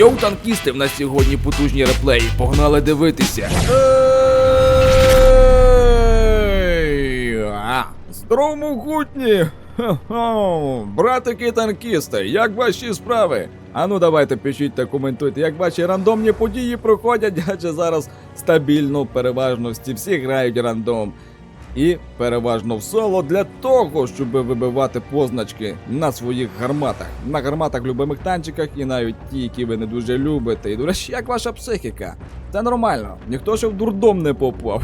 Йоу, танкісти, в нас сьогодні потужні реплеї. Погнали дивитися. Здорово, могутні! Братики танкісти, як ваші справи? Ану, давайте пишіть та коментуйте, як ваші рандомні події проходять, адже зараз стабільно, переважно всі грають рандом. І переважно в соло для того, щоб вибивати позначки на своїх гарматах, на гарматах любимих танчиках і навіть ті, які ви не дуже любите. І до як ваша психіка? Це нормально, ніхто ще в дурдом не попав.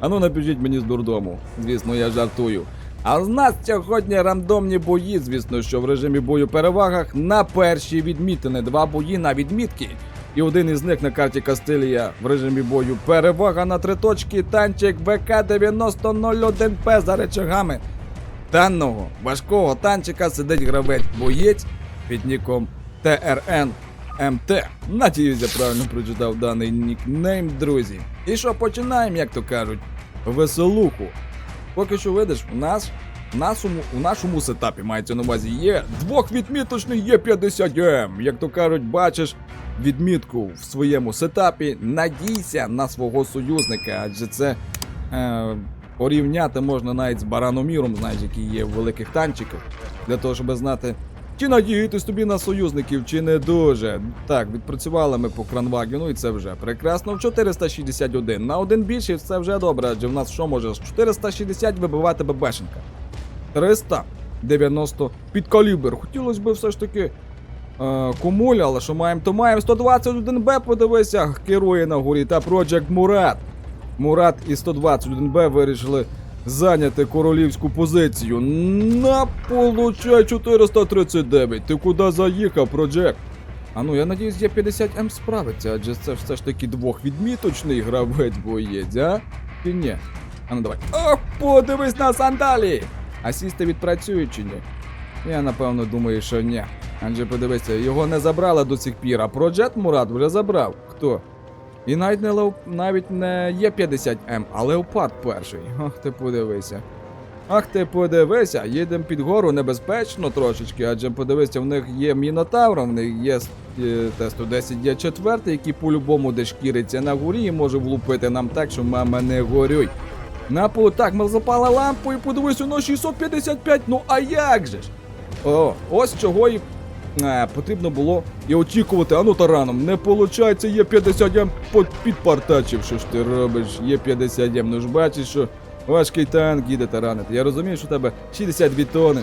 Ану напишіть мені з дурдому. Звісно, я жартую. А з нас сьогодні рандомні бої, звісно, що в режимі бою перевагах на перші відмітини. Два бої на відмітки. І один із них на карті Кастилія в режимі бою перевага на три точки танчик ВК-9001П за речагами. Даного важкого танчика сидить гравець боєць під ніком ТРН МТ. Надіюсь, я правильно прочитав даний нікнейм, друзі. І що починаємо, як то кажуть, веселуху. Поки що видиш, у нас в нашому, у нашому сетапі мається на увазі є двохвідміточний є 50 м Як то кажуть, бачиш відмітку в своєму сетапі, надійся на свого союзника, адже це е, порівняти можна навіть з бараноміром, знаєш, який є в великих танчиках, для того, щоб знати. Чи надіятись тобі на союзників, чи не дуже. Так, відпрацювали ми по кранвагену, і це вже прекрасно. В 461. На один більший це вже добре, адже в нас що може з 460 вибивати ББшенка. 390 під калібр. Хотілося б все ж таки е, кумуль, але що маємо, то маємо 121Б, подивися, керує на горі та Project Мурат. Мурат і 121Б вирішили зайняти королівську позицію. На получай 439. Ти куди заїхав, Project? А ну, я надіюсь, є 50М справиться, адже це все ж таки двохвідміточний гравець боєць, а? Чи ні? А ну давай. О, подивись на сандалі! Асісти відпрацюють чи ні? Я напевно думаю, що ні. Адже подивися, його не забрали до сих пір, а Проджет Мурат вже забрав. Хто? І навіть не лев... навіть не є 50М, а Леопард перший. Ах ти подивися. Ах ти подивися, їдемо під гору небезпечно трошечки, адже подивися, в них є Мінотавр, в них є е, Т-110 є четвертий, який по-любому де шкіриться на горі і може влупити нам так, що мама не горюй. На по так, ми запали лампу і подивись, у нас 655, ну а як же ж? О, ось чого і е, потрібно було і очікувати, а ну тараном, не получається, є 50 м підпартачив, що ж ти робиш, є 50 м ну ж бачиш, що важкий танк їде таранити. Я розумію, що у тебе 62 тони.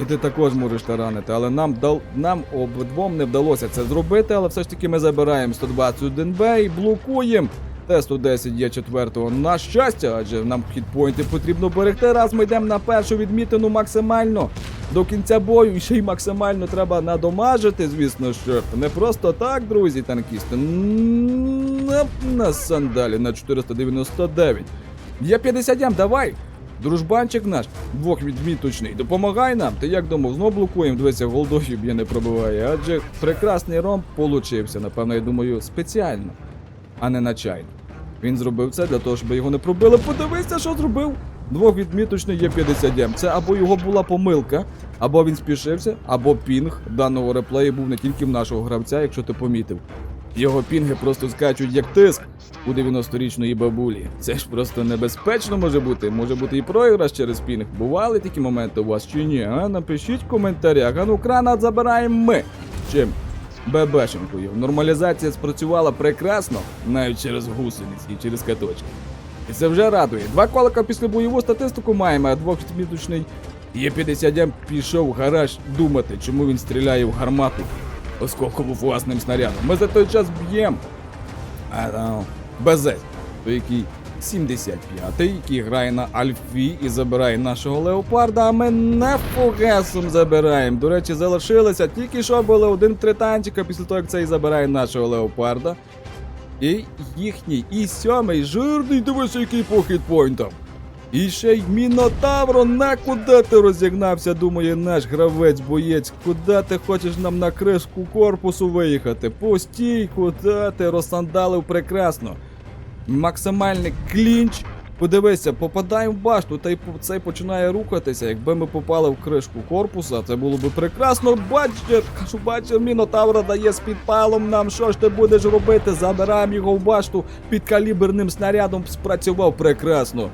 І ти також можеш таранити, але нам дал нам обидвом не вдалося це зробити, але все ж таки ми забираємо 121Б і блокуємо Т-110 є четвертого. На щастя, адже нам хітпойнти потрібно берегти, раз ми йдемо на першу відмітину максимально до кінця бою, ще й максимально треба надомажити, звісно, що не просто так, друзі, танкісти. На, сандалі на 499. Є 50 м давай. Дружбанчик наш, двохвідміточний, допомагай нам. Ти як думав, знову блокуємо, дивися, голдою б'є не пробиває. Адже прекрасний ромб получився, напевно, я думаю, спеціально, а не начайно. Він зробив це для того, щоб його не пробили. Подивися, що зробив. Двохвідміточний є 50 м. Це або його була помилка, або він спішився, або пінг даного реплею був не тільки в нашого гравця, якщо ти помітив. Його пінги просто скачуть як тиск у 90-річної бабулі. Це ж просто небезпечно може бути. Може бути і програш через пінг. Бували такі моменти у вас чи ні? А напишіть в коментарях. А ну гранат забираємо ми. Чим? ББшенкою. Нормалізація спрацювала прекрасно, навіть через гусениці і через каточки. І це вже радує. Два колика після бойову статистику маємо, а двохвідміточний є 50 м пішов в гараж думати, чому він стріляє в гармату осколково власним снарядом. Ми за той час б'ємо. А, ну, БЗ, то який 75-й, який грає на Альфі і забирає нашого леопарда, а ми не фугасом забираємо. До речі, залишилося тільки що були один-три танчика після того, як цей забирає нашого леопарда. І їхній, і сьомий, жирний, дивися, який по хітпойнтам. І ще й Мінотавро, на куди ти розігнався, думає наш гравець-боєць, куди ти хочеш нам на кришку корпусу виїхати? Постій, куди ти розсандалив прекрасно. Максимальний клінч Подивися, попадаємо в башту, та й цей починає рухатися. Якби ми попали в кришку корпуса, це було би прекрасно. Бачите, бачите, Мінотавра дає з підпалом нам. Що ж ти будеш робити? Забираємо його в башту під каліберним снарядом. Спрацював прекрасно.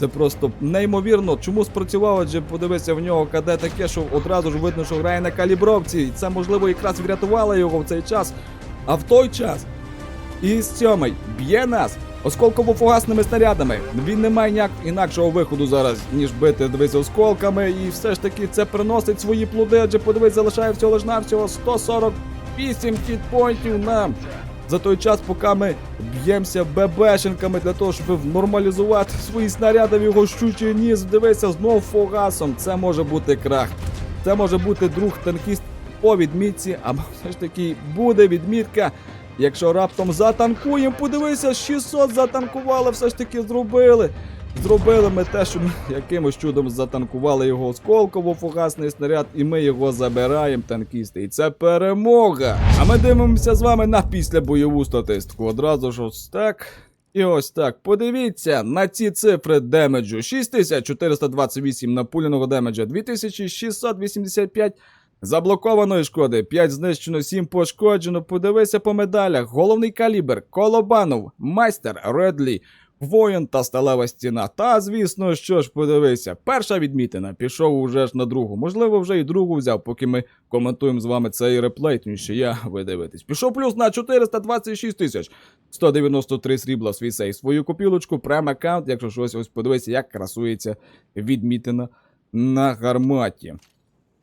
Це просто неймовірно. Чому спрацював? Адже подивися в нього КД таке, що одразу ж видно, що грає на калібровці. І це можливо якраз врятувало його в цей час. А в той час і сьомий б'є нас осколково-фугасними снарядами. Він не має ніяк інакшого виходу зараз, ніж бити дивись осколками. І все ж таки це приносить свої плоди, адже подивись, залишає всього лиш навсього 148 хітпойнтів нам. За той час, поки ми б'ємося ББшенками для того, щоб нормалізувати свої снаряди в його щучий ніс, дивися знов фугасом. Це може бути крах. Це може бути друг танкіст по відмітці, або все ж таки буде відмітка. Якщо раптом затанкуємо, подивися, 600 затанкували, все ж таки зробили. Зробили ми те, що ми якимось чудом затанкували його осколково-фугасний снаряд, і ми його забираємо, танкісти. І це перемога. А ми дивимося з вами на післябойову статистику. Одразу ж ось так. І ось так. Подивіться на ці цифри демеджу. 6428 напуляного демеджа, 2685 Заблокованої шкоди 5 знищено, 7 пошкоджено. Подивися по медалях. Головний калібр, Колобанов, майстер, Редлі, воїн та сталева стіна. Та, звісно, що ж, подивися. Перша відмітина пішов уже ж на другу. Можливо, вже і другу взяв, поки ми коментуємо з вами цей реплей, тому що я ви дивитесь. Пішов плюс на 426 тисяч. 193 срібла свій сейф. Свою копілочку, прем аккаунт, якщо щось ось подивися, як красується відмітина на гарматі.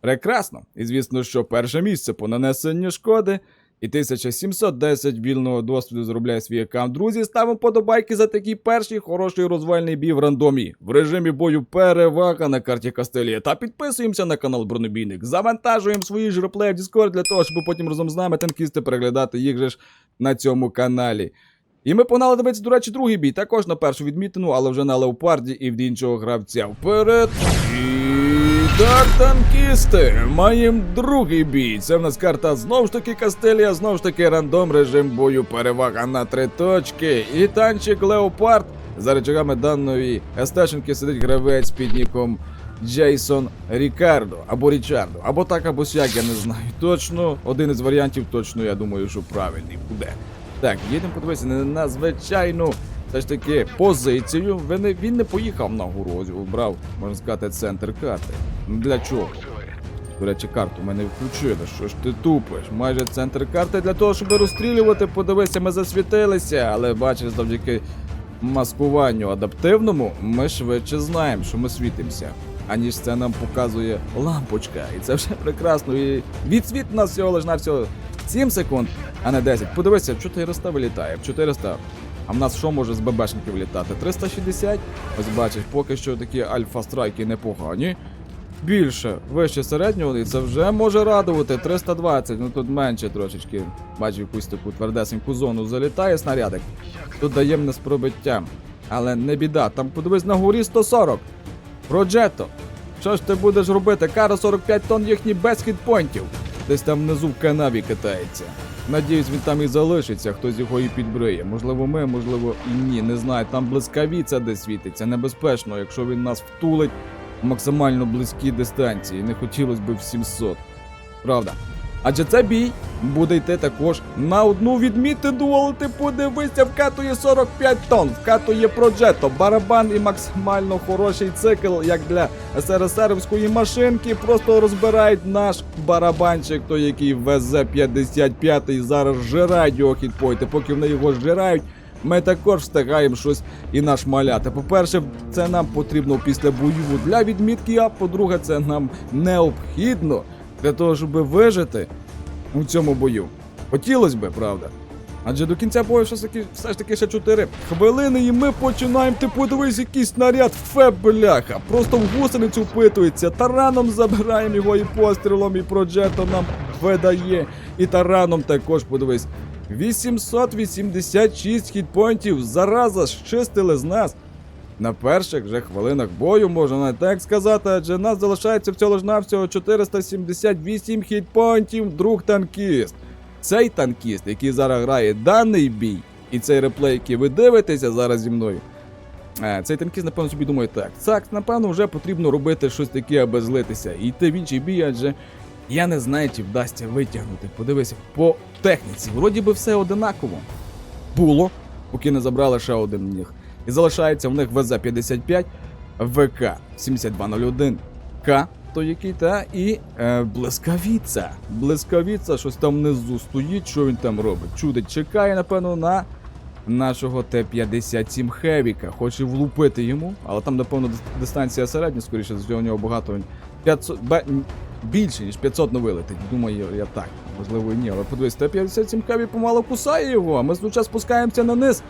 Прекрасно. І звісно, що перше місце по нанесенню шкоди. І 1710 вільного досвіду зробляє свій аккаунт. Друзі, ставимо подобайки за такий перший хороший розвальний бій в рандомі. В режимі бою перевага на карті Кастелія. Та підписуємося на канал Бронебійник. Завантажуємо свої ж реплеї в Discord для того, щоб потім разом з нами танкісти переглядати їх же ж на цьому каналі. І ми погнали дивитися, до речі, другий бій. Також на першу відмітину, але вже на леопарді і в іншого гравця. Вперед! І так, танкісти, маємо другий бій. Це в нас карта знову ж таки Кастелія, знову ж таки рандом режим бою, перевага на три точки. І танчик Леопард. За речагами даної естешенки сидить гравець під ніком Джейсон Рікардо або Річардо, або так, або сяк, я не знаю. Точно, один із варіантів, точно, я думаю, що правильний буде. Так, їдемо подивитися на надзвичайну все ж таки позицію. Він він не поїхав на гору, обрав, можна сказати, центр карти. Ну, Для чого? До речі, карту мене включили. Що ж ти тупиш? Майже центр карти для того, щоб розстрілювати. Подивися, ми засвітилися, але бачиш, завдяки маскуванню адаптивному, ми швидше знаємо, що ми світимося. Аніж це нам показує лампочка. І це вже прекрасно. І відсвіт у нас всього лиш на всього 7 секунд, а не 10. Подивися, 400 вилітає. 400. А в нас що може з ББшників літати? 360? Ось бачиш, поки що такі альфа-страйки непогані. Більше, вище середнього, і це вже може радувати. 320, ну тут менше трошечки. Бачу, якусь таку твердесеньку зону залітає снарядик. Тут даємо не з пробиттям. Але не біда, там подивись на горі 140. Проджето. Що ж ти будеш робити? Кара 45 тонн їхній без хітпойнтів. Десь там внизу в канаві катається. Надіюсь, він там і залишиться, хтось його і підбриє. Можливо, ми, можливо, і ні. Не знаю, там блискавіця десь світиться. Небезпечно, якщо він нас втулить в максимально близькі дистанції. Не хотілося б в 700. Правда. Адже це бій буде йти також на одну відмітину, але ти подивися, вкатує 45 тонн, вкатує Проджето, барабан і максимально хороший цикл, як для СРСРівської машинки. Просто розбирають наш барабанчик, той який ВЗ-55, зараз жирають його хітпойти, поки вони його жирають. Ми також встигаємо щось і нашмаляти. По-перше, це нам потрібно після бою для відмітки, а по-друге, це нам необхідно для того, щоб вижити у цьому бою. Хотілося би, правда. Адже до кінця бою все ж таки, все ж таки ще 4 хвилини, і ми починаємо. Ти подивись, якийсь снаряд фе бляха. Просто в гусеницю впитується. Тараном забираємо його і пострілом, і проджето нам видає. І тараном також подивись. 886 хітпойнтів зараза щистили з нас. На перших же хвилинах бою можна навіть так сказати, адже нас залишається всього ж навсього 478 хітпойнтів, друг танкіст. Цей танкіст, який зараз грає даний бій, і цей реплей, який ви дивитеся зараз зі мною, Е, цей танкіст, напевно, собі думає так. Так, напевно, вже потрібно робити щось таке, аби злитися. І йти в інший бій, адже я не знаю, чи вдасться витягнути. Подивися, по техніці, вроді би все одинаково. Було, поки не забрали ще один них. І залишається в них ВЗ-55, ВК 7201, К, то який та і е, блискавіця. Блискавіця, щось там внизу стоїть, що він там робить. Чудить, чекає, напевно, на нашого Т-57 Хевіка. Хоче влупити йому, але там, напевно, дистанція середня, скоріше, з нього багато. він 500, бе- м, більше, ніж 500 не вилетить. Думаю, я так. Можливо, і ні. Але подивись, Т-57 Хеві помало кусає його, а ми звичайно спускаємося на низ.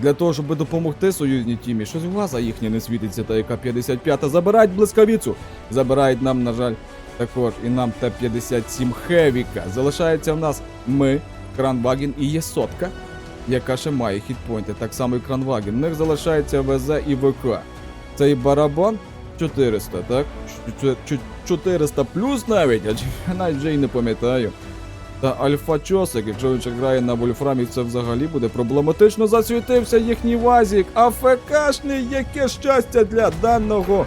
Для того, щоб допомогти союзній тімі. Щось глаза їхня не світиться, та яка 55-та. Забирають блискавіцу. Забирають нам, на жаль, також і нам Т-57 Хевіка. Залишається в нас ми, Кранваген і є яка ще має хітпойнти. Так само і Кранваген. В них залишається ВЗ і ВК. Цей барабан 400, так? Чу- чу- 400 плюс навіть, а навіть вже й не пам'ятаю. Та Альфа Чосик, якщо він ще грає на вольфрамі, це взагалі буде проблематично засвітився їхній вазік. АФКшний, яке щастя для даного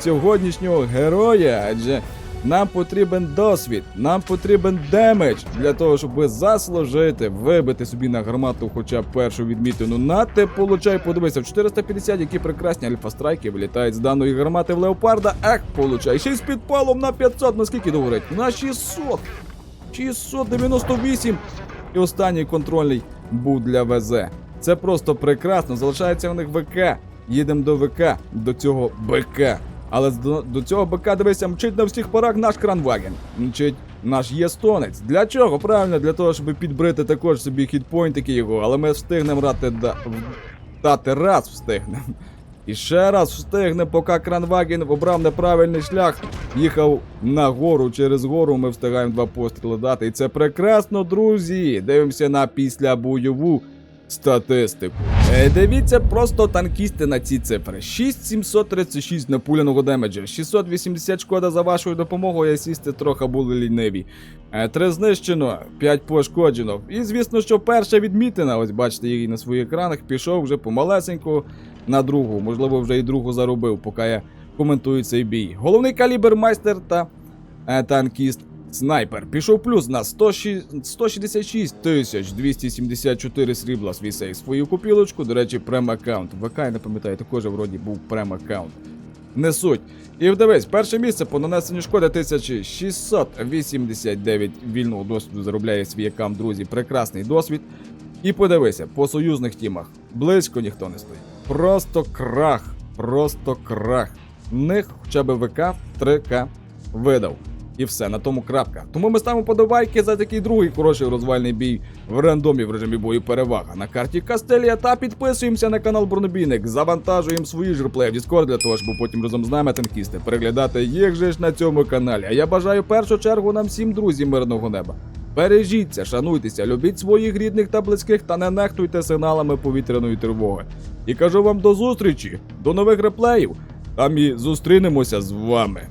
сьогоднішнього героя. Адже нам потрібен досвід, нам потрібен демедж для того, щоб заслужити, вибити собі на гармату хоча б першу відмітину. На те получай, подивися, в 450, які прекрасні альфа-страйки вилітають з даної гармати в леопарда. Ех, получай. Ще й з підпалом на 500, наскільки говорить? На 600. 698. І останній контрольний був для ВЗ. Це просто прекрасно. Залишається в них ВК. Їдемо до ВК, до цього БК. Але до, до цього БК, дивися, мчить на всіх парах наш кранваген. Мчить наш єстонець. Для чого? Правильно, для того, щоб підбрити також собі хітпойнтики його, але ми встигнемо рати да, дати раз встигнемо. І ще раз встигне, поки Кранваген обрав неправильний шлях, їхав на гору через гору. Ми встигаємо два постріли дати. І це прекрасно, друзі. Дивимося на післябойову статистику. Е, дивіться просто танкісти на ці цифри. 6736 напуляного демеджа, 680 шкода за вашою допомогою, асісти трохи були ліниві. Е, Три знищено, 5 пошкоджено. І звісно, що перша відмітина, ось бачите її на своїх екранах, пішов вже помалесенько на другу. Можливо, вже і другу заробив, поки я коментую цей бій. Головний калібр майстер та е, танкіст снайпер. Пішов плюс на 106 166 тисяч 274 срібла свій сейф свою купілочку. До речі, прем-аккаунт. ВК, я не пам'ятаю, також вроді був прем-аккаунт. Не суть. І вдивись, перше місце по нанесенню шкоди 1689 вільного досвіду заробляє свій аккаунт, друзі. Прекрасний досвід. І подивися, по союзних тімах близько ніхто не стоїть. Просто крах, просто крах. Них хоча б ВК 3К видав. І все, на тому крапка. Тому ми ставимо подобайки за такий другий хороший розвальний бій в рандомі в режимі бою перевага на карті Кастелія та підписуємося на канал Бронебійник, завантажуємо свої ж реплеї в Discord для того, щоб потім разом з нами танкісти переглядати їх же ж на цьому каналі. А я бажаю в першу чергу нам всім друзі мирного неба. Бережіться, шануйтеся, любіть своїх рідних та близьких та не нехтуйте сигналами повітряної тривоги. І кажу вам до зустрічі, до нових реплеїв. Там і зустрінемося з вами.